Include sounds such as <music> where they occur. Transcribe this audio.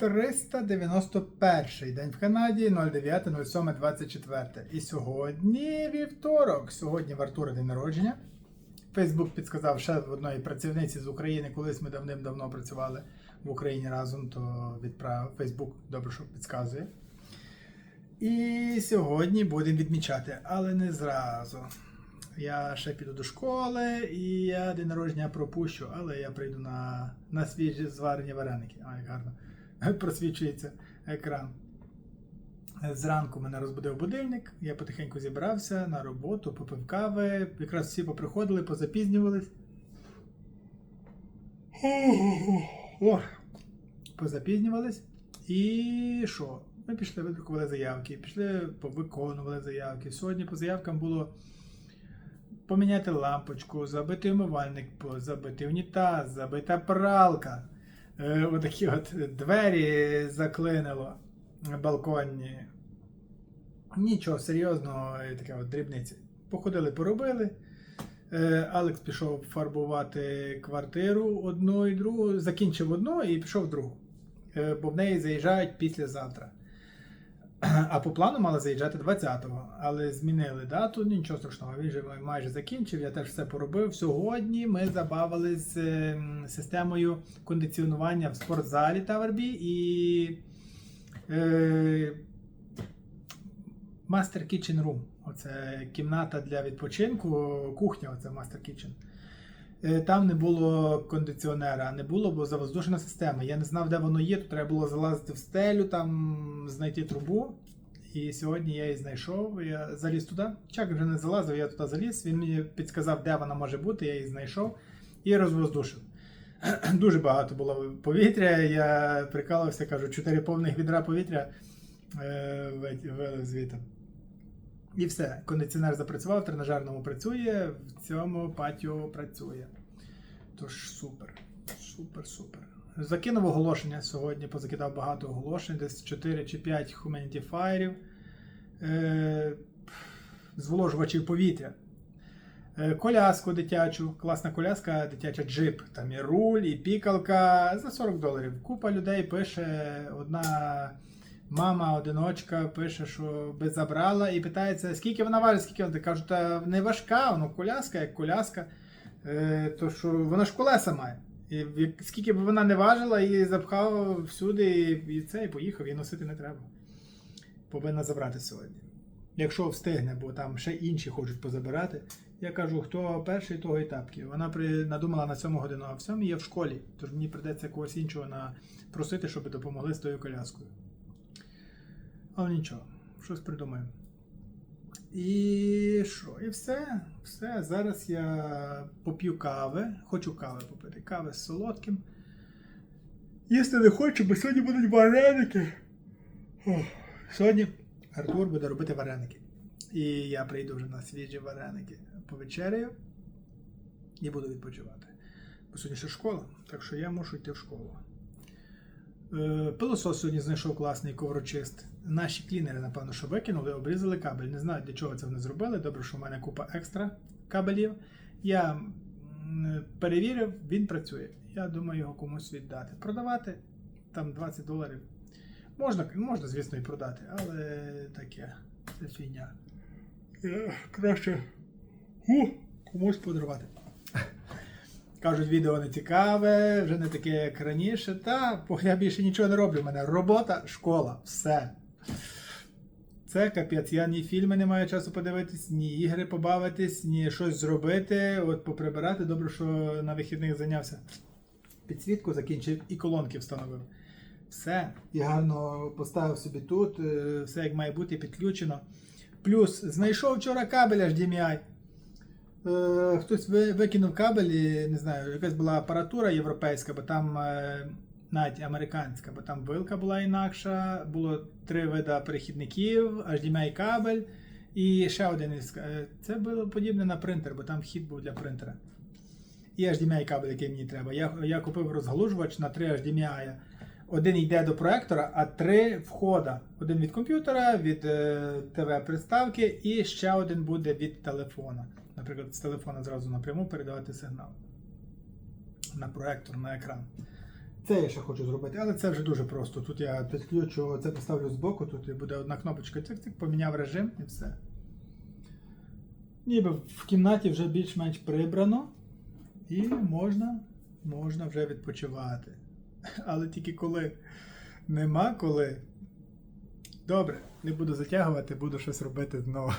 391 день в Канаді 09.07.24. І сьогодні вівторок. Сьогодні в Артура день народження. Фейсбук підказав ще одної працівниці з України, колись ми давним-давно працювали в Україні разом, то відправив Фейсбук добре, що підказує. І сьогодні будемо відмічати, але не зразу. Я ще піду до школи і я день народження пропущу, але я прийду на, на свіжі зварені вареники. А, як гарно <laughs> просвічується екран. Зранку мене розбудив будильник, я потихеньку зібрався на роботу, попив кави. Якраз всі поприходили, позапізнювались. О, позапізнювались. І що? Ми пішли, видрукували заявки, пішли, повиконували заявки. Сьогодні по заявкам було поміняти лампочку, забити умивальник, забити унітаз, забита пралка. Е, Отакі от двері заклинило балконні. Нічого серйозного, таке от дрібниці. Походили, поробили. Е, Алекс пішов фарбувати квартиру одну і другу, закінчив одну і пішов в другу. Е, Бо в неї заїжджають післязавтра. А по плану мали заїжджати 20-го, але змінили дату, нічого страшного, він вже майже закінчив, я теж все поробив. Сьогодні ми забавились е, системою кондиціонування в спортзалі Тавербі і е, Master Room. Оце кімната для відпочинку, кухня, оце Master Kitchen. Е, Там не було кондиціонера, не було, бо завоздушена система. Я не знав, де воно є, то треба було залазити в стелю, там знайти трубу. І сьогодні я її знайшов. Я заліз туди. Чак вже не залазив, я туди заліз. Він мені підказав, де вона може бути, я її знайшов і розвоздушив. <clears throat> Дуже багато було повітря. Я прикалився, кажу, чотири повних відра повітря е, вилив звідти. І все, кондиціонер запрацював, в тренажерному працює, в цьому патіо працює. Тож супер, супер, супер. Закинув оголошення сьогодні, позакидав багато оголошень, десь 4 чи 5 humidifierів, е, зволожувачів повітря. Е, коляску дитячу, класна коляска, дитяча джип. Там і руль, і пікалка за 40 доларів. Купа людей пише, одна мама одиночка пише, що би забрала і питається, скільки вона важить, скільки вона. Кажуть, та не важка, воно коляска, як коляска. Е, то що вона ж колеса має. І скільки б вона не важила, її запхав всюди, і, і це, і поїхав, і носити не треба. Повинна забрати сьогодні. Якщо встигне, бо там ще інші хочуть позабирати. Я кажу, хто перший, того і тапки. Вона при... надумала на 7 годину, а в 7 є в школі. Тож мені придеться когось іншого на... просити, щоб допомогли з тою коляскою. Але нічого, щось придумаємо. І що? І все. Все. Зараз я поп'ю кави. Хочу кави попити. Кави з солодким. Їсти не хочу, бо сьогодні будуть вареники. Ох. Сьогодні Артур буде робити вареники. І я прийду вже на свіжі вареники повечеряю і буду відпочивати. Бо сьогодні ще школа, так що я мушу йти в школу. Е, Пилосос сьогодні знайшов класний коврочист. Наші клінери, напевно, що викинули, обрізали кабель. Не знаю, для чого це вони зробили. Добре, що в мене купа екстра кабелів. Я перевірив, він працює. Я думаю, його комусь віддати. Продавати там 20 доларів. Можна, можна, звісно, і продати, але таке, це фігня. Краще у, комусь подарувати. Кажуть, відео не цікаве, вже не таке, як раніше. Та я більше нічого не роблю. У мене робота, школа, все. Це капець. Я ні фільми не маю часу подивитись, ні ігри побавитись, ні щось зробити. От поприбирати. Добре, що на вихідних зайнявся. Підсвітку закінчив і колонки встановив. Все. І гарно поставив собі тут, е, все як має бути підключено. Плюс знайшов вчора кабель HDMI. Е, хтось ви- викинув кабель, і, не знаю, якась була апаратура європейська, бо там е, навіть американська, бо там вилка була інакша, було три вида перехідників, HDMI кабель і ще один із. е, Це було подібне на принтер, бо там вхід був для принтера. І HDMI кабель, який мені треба. Я, я купив розгалужувач на 3 HDMI. Один йде до проектора, а три входа. Один від комп'ютера, від е, ТВ-приставки і ще один буде від телефона. Наприклад, з телефона зразу напряму передавати сигнал на проектор, на екран. Це я ще хочу зробити, але це вже дуже просто. Тут я підключу, це поставлю збоку, тут буде одна кнопочка, цик-цик, поміняв режим і все. Ніби в кімнаті вже більш-менш прибрано, і можна, можна вже відпочивати. Але тільки коли нема коли. Добре, не буду затягувати, буду щось робити знову.